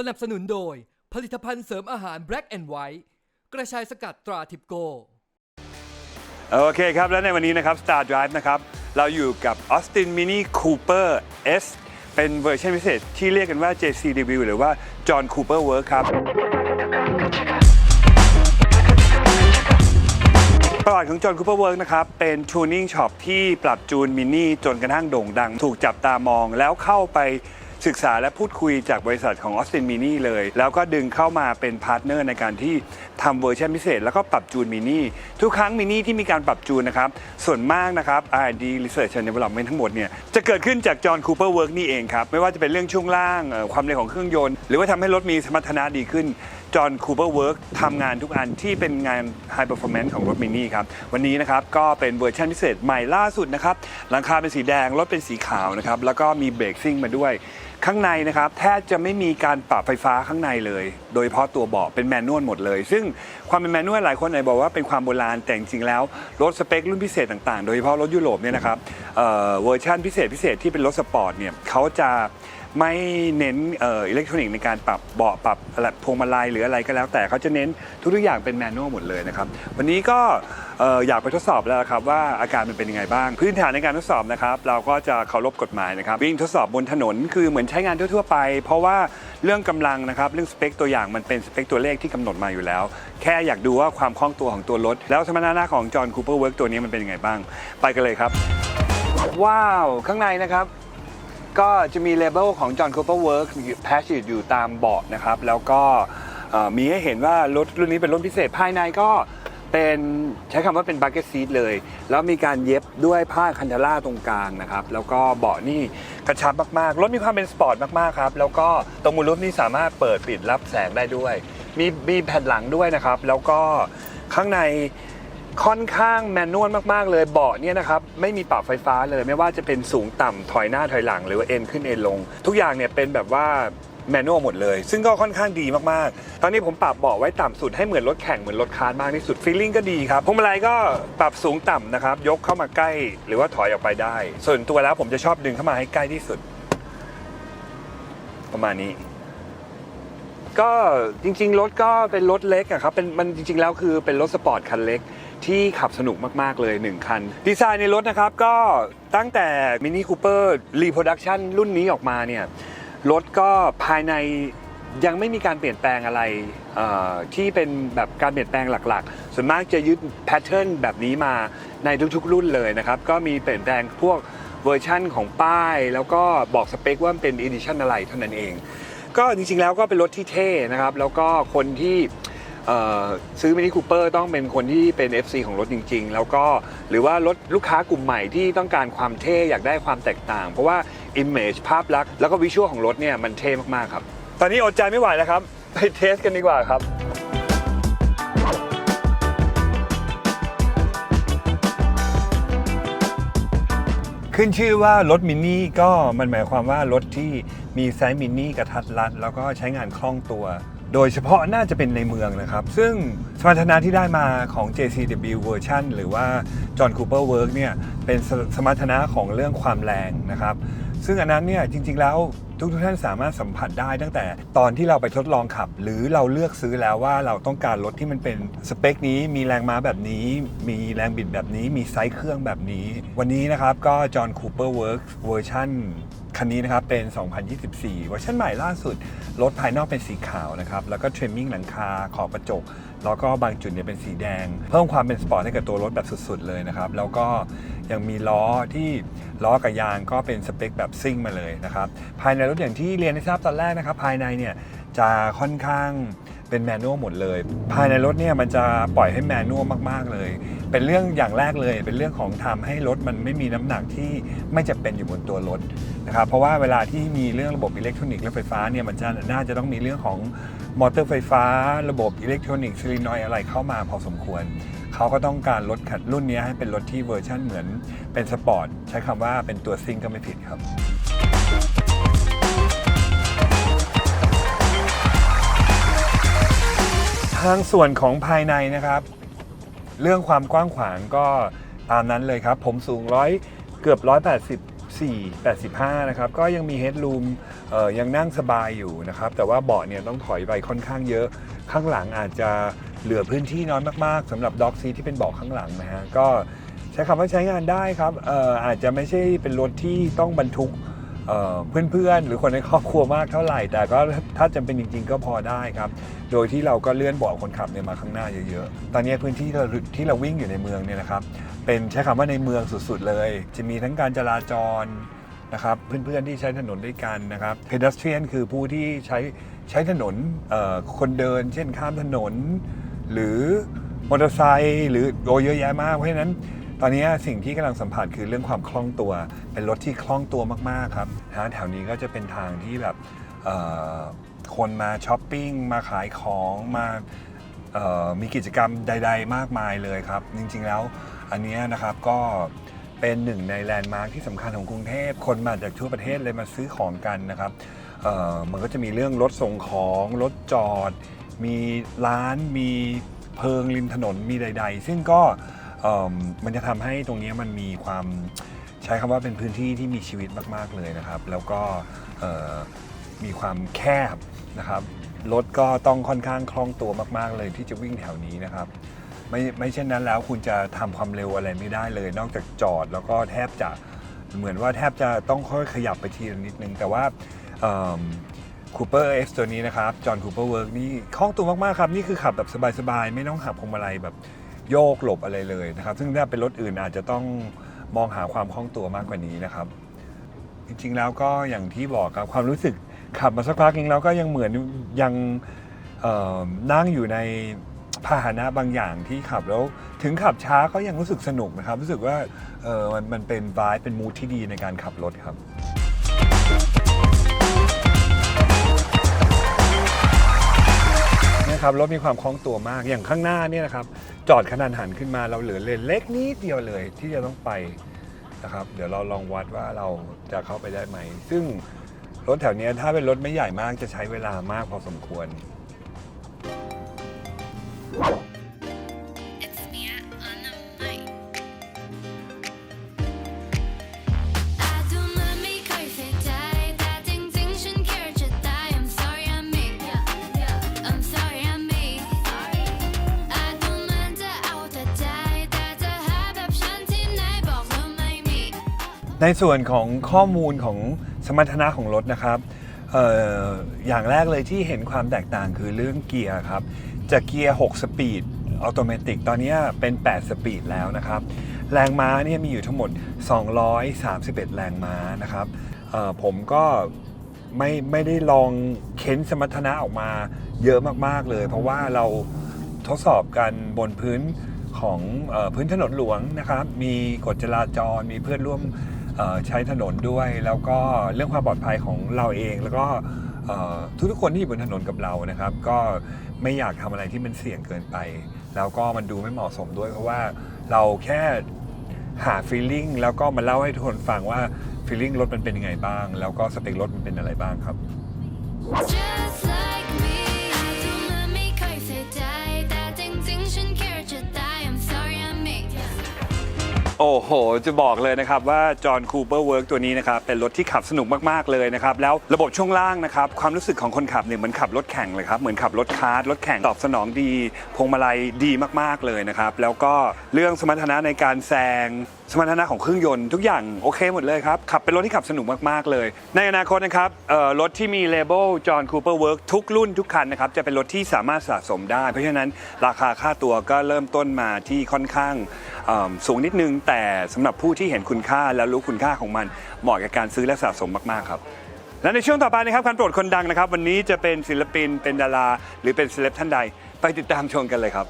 สนับสนุนโดย ผลิตภัณฑ์เสริมอาหาร Black and White กระชายสกัดตราทิปโก โอเคครับ และในวันนี้นะครับ Star Drive นะครับ เราอยู่กับ Austin Mini Cooper S เป็นเวอร์ชันพิเศษที่เรียกกันว่า JCW หรือว่า John Cooper Work ครับ ประวัติของ John Cooper Work นะครับ เป็น tuning shop ที่ปรับจูนมินิจนกระทั่งโด่งดัง ถูกจับตามองแล้วเข้าไป ศึกษาและพูดคุยจากบริษัทของออสตินมินี่เลย แล้วก็ดึงเข้ามาเป็นพาร์ทเนอร์ในการที่ทำเวอร์ชันพิเศษ แล้วก็ปรับจูนมินี่ทุกครั้งมินี่ที่มีการปรับจูนนะครับ ส่วนมากนะครับ R&D Research and Development ทั้งหมดเนี่ยจะเกิดขึ้นจากจอห์นคูเปอร์เวิร์กนี่เองครับ ไม่ว่าจะเป็นเรื่องช่วงล่างความเร็วของเครื่องยนต์ หรือว่าทำให้รถมีสมรรถนะดีขึ้นจอห์นคูเปอร์เวิร์กทำงานทุกอันที่เป็นงาน High Performance ของรถมินิครับ วันนี้นะครับ ก็เป็นเวอร์ชันพิเศษใหม่ล่าสุดนะครับ หลังคาเป็นสีแดง รถเป็นสีขาวนะครับ แล้วก็มีเบรกซิ่งมาด้วย ข้างในนะครับ แทบจะไม่มีการปรับไฟฟ้าข้างในเลย โดยเฉพาะตัวเบาะเป็นแมนนวลหมดเลย ซึ่งความเป็นแมนนวลหลายคนอาจจะบอกว่าเป็นความโบราณแต่จริงๆแล้วรถสเปครุ่นพิเศษต่างๆ โดยเฉพาะรถยุโรปเนี่ยนะครับเอ่อเวอร์ชันพิเศษพิเศษที่เป็นรถสปอร์ตเนี่ยเขาจะ ไม่เน้นเอ่ออิเล็กทรอนิกส์ในการปรับเบาะปรับอะไรพวงมาลัยหรืออะไรก็แล้ว แต่เขาจะเน้นทุกๆอย่างเป็นแมนนวลหมดเลยนะครับวันนี้ก็เอ่ออยากไปทดสอบแล้วครับว่าอาการมันเป็นยังไงบ้าง พื้นฐานในการทดสอบนะครับเราก็จะเคารพกฎหมายนะครับวิ่งทดสอบบนถนนคือเหมือนใช้งานทั่วๆไป เพราะว่าเรื่องกำลังนะครับเรื่องสเปคตัวอย่างมันเป็นสเปคตัวเลขที่กำหนดมาอยู่แล้ว แค่อยากดูว่าความคล่องตัวของตัวรถ แล้วสมรรถนะของจอห์นคูเปอร์เวิร์กตัวนี้มันเป็นยังไงบ้าง ไปกันเลยครับ ว้าว ข้างในนะครับ ก็จะมีเลเบลของ John Cooper Works แพชอยู่ตามเบาะนะครับ แล้วก็มีให้เห็นว่ารถรุ่นนี้เป็นรถพิเศษภายในก็เป็นใช้คำว่าเป็นบั c เก็ตซีทเลย แล้วมีการเย็บด้วยผ้าคันเทล่าตรงกลางนะครับ แล้วก็เบาะนี่กระชับมากๆ รถมีความเป็นสปอร์ตมากๆครับ แล้วก็ตรงมูลรถนี่สามารถเปิดปิดรับแสงได้ด้วย มีมีแผ่นหลังด้วยนะครับ แล้วก็ข้างใน ค่อนข้างแมนนวลมาก ๆ เลยเบาะเนี่ยนะครับไม่มีปรับไฟฟ้าเลยไม่ว่าจะเป็นสูงต่ำถอยหน้าถอยหลังหรือว่าเอ็นขึ้นเอ็นลง ทุกอย่างเนี่ยเป็นแบบว่าแมนนวลหมดเลย ซึ่งก็ค่อนข้างดีมาก ๆ ตอนนี้ผมปรับเบาะไว้ต่ำสุดให้เหมือนรถแข่งเหมือนรถคาร์มากที่สุดฟีลลิ่งก็ดีครับพวงมาลัยก็ปรับสูงต่ำนะครับ ยกเข้ามาใกล้หรือว่าถอยออกไปได้ ส่วนตัวแล้วผมจะชอบดึงเข้ามาให้ใกล้ที่สุด ประมาณนี้ ก็จริงๆ รถก็เป็นรถเล็กอะครับเป็นมันจริงๆแล้วคือเป็นรถสปอร์ตคันเล็ก ที่ขับสนุกมาก ๆ เลย 1 คัน ดีไซน์ในรถนะครับ ก็ตั้งแต่ Mini Cooper Reproduction รุ่นนี้ออกมาเนี่ย รถก็ภายในยังไม่มีการเปลี่ยนแปลงอะไรที่เป็นแบบการเปลี่ยนแปลงหลักๆ ส่วนมากจะยึดแพทเทิร์นแบบนี้มาในทุกๆ รุ่นเลยนะครับ ก็มีเปลี่ยนแปลงพวกเวอร์ชั่นของป้าย แล้วก็บอกสเปคว่าเป็น Edition อะไรเท่านั้นเอง ก็จริงๆแล้วก็เป็นรถที่เท่นะครับ แล้วก็คนที่ ซื้อมินิคูเปอร์ต้องเป็นคนที่เป็น FC ของรถจริง ๆ แล้วก็หรือว่ารถลูกค้ากลุ่มใหม่ที่ต้องการความเท่อยากได้ความแตกต่าง เพราะว่า Image ภาพลักษณ์แล้วก็วิชวลของรถเนี่ยมันเท่มากๆครับ ตอนนี้อดใจไม่ไหวแล้วครับ ไปเทสกันดีกว่าครับขึ้นชื่อว่ารถมินิก็มันหมายความว่ารถที่มีไซส์มินิกระทัดรัด แล้วก็ใช้งานคล่องตัว โดยเฉพาะน่าจะเป็นในเมืองนะครับ ซึ่งสมรรถนะที่ได้มาของ JCW version หรือว่า John Cooper Work เนี่ยเป็นสสมรรถนะของเรื่องความแรงนะครับ ซึ่งอันนั้นเนี่ยจริง ๆ แล้วทุกทุกท่านสามารถสัมผัสได้ตั้งแต่ตอนที่เราไปทดลองขับ หรือเราเลือกซื้อแล้วว่าเราต้องการรถที่มันเป็นสเปคนี้มีแรงม้าแบบนี้ มีแรงบิดแบบนี้ มีไซส์เครื่องแบบนี้ วันนี้นะครับก็ John Cooper Works เวอร์ชันคันนี้นะครับเป็น 2024 เวอร์ชันใหม่ล่าสุด รถภายนอกเป็นสีขาวนะครับ แล้วก็เทรมมิ่งหลังคาขอบกระจก แล้วก็บางจุดเนี่ยเป็นสีแดง เพิ่มความเป็นสปอร์ตให้กับตัวรถแบบสุดๆเลยนะครับ แล้วก็ยังมีล้อที่ล้อกับยางก็เป็นสเปคแบบซิ่งมาเลยนะครับ ภายในรถอย่างที่เรียนให้ทราบตอนแรกนะครับ ภายในเนี่ยจะค่อนข้างเป็นแมนนวลหมดเลย ภายในรถเนี่ยมันจะปล่อยให้แมนนวลมากๆเลย เป็นเรื่องอย่างแรกเลย เป็นเรื่องของทำให้รถมันไม่มีน้ำหนักที่ไม่จะเป็นอยู่บนตัวรถ นะครับเพราะว่าเวลาที่มีเรื่องระบบอิเล็กทรอนิกส์และไฟฟ้าเนี่ยมันจะน่าจะต้องมีเรื่องของมอเตอร์ไฟฟ้า ระบบอิเล็กทรอนิกส์ซิลินอยอะไรเข้ามาพอสมควร เขาก็ต้องการรถขัดรุ่นนี้ให้เป็นรถที่เวอร์ชั่นเหมือนเป็นสปอร์ตใช้คำว่าเป็นตัวซิงก็ไม่ผิดครับทางส่วนของภายในนะครับ เรื่องความกว้างขวางก็ตามนั้นเลยครับ ผมสูงร้อยเกือบ 84 85 นะครับ ก็ยังมีเฮด o ูมยังนั่งสบายอยู่นะครับ แต่ว่าเบาะเนี่ยต้องถอยไปค่อนข้างเยอะ ข้างหลังอาจจะเหลือพื้นที่น้อยมากๆสำหรับด็อกซีที่เป็นเบาะข้างหลังนะฮะ ก็ใช้คำว่าใช้งานได้ครับอออาจจะไม่ใช่เป็นรถที่ต้องบรรทุกเเพื่อนๆ หรือคนในครอบครัวมากเท่าไหร่ แต่ก็ถ้าจำเป็นจริง ๆ ก็พอได้ครับ โดยที่เราก็เลื่อนเบาะคนขับเนี่ยมาข้างหน้าเยอะๆ ตอนนี้พื้นที่ที่เราวิ่งอยู่ในเมืองเนี่ยนะครับ เป็นใช้คำว่าในเมืองสุดๆเลย จะมีทั้งการจราจรนะครับเพื่อนๆที่ใช้ถนนด้วยกันนะครับ pedestrian คือผู้ที่ใช้ใช้ถนนคนเดิน เช่นข้ามถนน หรือมอเตอร์ไซค์หรือโอเยอะแยะมากเพราะฉะนั้นตอนนี้สิ่งที่กำลังสัมผัสคือเรื่องความคล่องตัว เป็นรถที่คล่องตัวมากๆครับนะฮะแถวนี้ก็จะเป็นทางที่แบบคนมาช้อปปิ้งมาขายของมา มีกิจกรรมใด ๆ มากมายเลยครับ จริงๆแล้วอันนี้นะครับก็เป็นหนึ่งในแลนด์มาร์คที่สำคัญของกรุงเทพคนมาจากทั่วประเทศเลยมาซื้อของกันนะครับมันก็จะมีเรื่องรถส่งของรถจอด มีร้านมีเพิงริมถนนมีใด ๆ ซึ่งก็มันจะทำให้ตรงนี้มันมีความใช้คำว่าเป็นพื้นที่ที่มีชีวิตมาก ๆเลยนะครับ แล้วก็มีความแคบนะครับ รถก็ต้องค่อนข้างคล่องตัวมาก ๆ เลยที่จะวิ่งแถวนี้นะครับไม่ไม่เช่นนั้นแล้วคุณจะทำความเร็วอะไรไม่ได้เลย นอกจากจอดแล้วก็แทบจะเหมือนว่าแทบจะต้องค่อยขยับไปทีละนิดนึง แต่ว่าคูเปอร์เอสตัวนี้นะครับจอห์นคูเปอร์เวิร์กนี่คล่องตัวมาก ๆ ครับ นี่คือขับแบบสบาย ๆ ไม่ต้องขับพวงมาลัยแบบโยกหลบอะไรเลยนะครับ ซึ่งถ้าเป็นรถอื่นอาจจะต้องมองหาความคล่องตัวมากกว่านี้นะครับ จริง ๆ แล้วก็อย่างที่บอกครับความรู้สึก ขับมาสักพักนึงแล้วก็ยังเหมือนยังนั่งอยู่ในพาหนะบางอย่างที่ขับแล้วถึงขับช้าก็ยังรู้สึกสนุกนะครับ รู้สึกว่าเออมันมันเป็นวายเป็นมูทที่ดีในการขับรถครับเนี่ยครับรถมีความคล่องตัวมากอย่างข้างหน้าเนี่ยนะครับ จอดขนาดหันขึ้นมาเราเหลือเลนเล็กนิดเดียวเลยที่จะต้องไปนะครับ เดี๋ยวเราลองวัดว่าเราจะเข้าไปได้ไหม ซึ่ง รถแถวเนี้ยถ้าเป็นรถไม่ใหญ่มากจะใช้เวลามากพอสมควร It's Mia on the mic. I don't let me เคยเสียใจแต่จริงๆฉันแค่จะตาย I'm sorry I'm me I'm sorry I'm me I don't มันจะเอาแต่ใจแต่จะหาแบบฉันที่ไหนบอกว่าไม่มีในส่วนของข้อมูลของ สมรรถนะของรถนะครับอออย่างแรกเลยที่เห็นความแตกต่างคือเรื่องเกียร์ครับ จากเกียร์ 6 สปีดออโตเมติกตอนนี้เป็น 8 สปีดแล้วนะครับ แรงม้าเนี่ยมีอยู่ทั้งหมด 231 แรงม้านะครับผมก็ไม่ไม่ได้ลองเค้นสมรรถนะออกมาเยอะมากๆเลย เพราะว่าเราทดสอบกันบนพื้นของอพื้นถนนหลวงนะครับ มีกฎจราจรมีเพื่อนร่วม ใช้ถนนด้วย แล้วก็เรื่องความปลอดภัยของเราเอง แล้วก็เอ่อทุกๆคนที่อยู่บนถนนกับเรานะครับ ก็ไม่อยากทำอะไรที่มันเสี่ยงเกินไป แล้วก็มันดูไม่เหมาะสมด้วย เพราะว่าเราแค่หาฟีลลิ่งแล้วก็มาเล่าให้ทุกคนฟังว่าฟีลลิ่งรถมันเป็นยังไงบ้าง แล้วก็สเปครถมันเป็นอะไรบ้างครับ โอ้โห จะบอกเลยนะครับว่าจอห์นคูเปอร์เวิร์กตัวนี้นะครับเป็นรถที่ขับสนุกมากๆเลยนะครับ แล้วระบบช่วงล่างนะครับความรู้สึกของคนขับเนี่ยเหมือนขับรถแข่งเลยครับ เหมือนขับรถคาร์ทรถแข่งตอบสนองดี พวงมาลัยดีมากๆเลยนะครับ แล้วก็เรื่องสมรรถนะในการแซงสมรรถนะของเครื่องยนต์ทุกอย่างโอเคหมดเลยครับขับเป็นรถที่ขับสนุกมากๆเลย ในอนาคตนะครับรถที่มีเลเบลจอห์นคูเปอร์เวิร์กทุกรุ่นทุกคันนะครับจะเป็นรถที่สามารถสะสมได้ เพราะฉะนั้นราคาค่าตัวก็เริ่มต้นมาที่ค่อนข้างสูงนิดนึงแต่สำหรับผู้ที่เห็นคุณค่าและรู้คุณค่าของมัน เหมาะกับการซื้อและสะสมมากๆครับ และในช่วงต่อไปนะครับการโปรดคนดังนะครับ วันนี้จะเป็นศิลปินเป็นดารา หรือเป็นเซเลบท่านใด ไปติดตามชมกันเลยครับ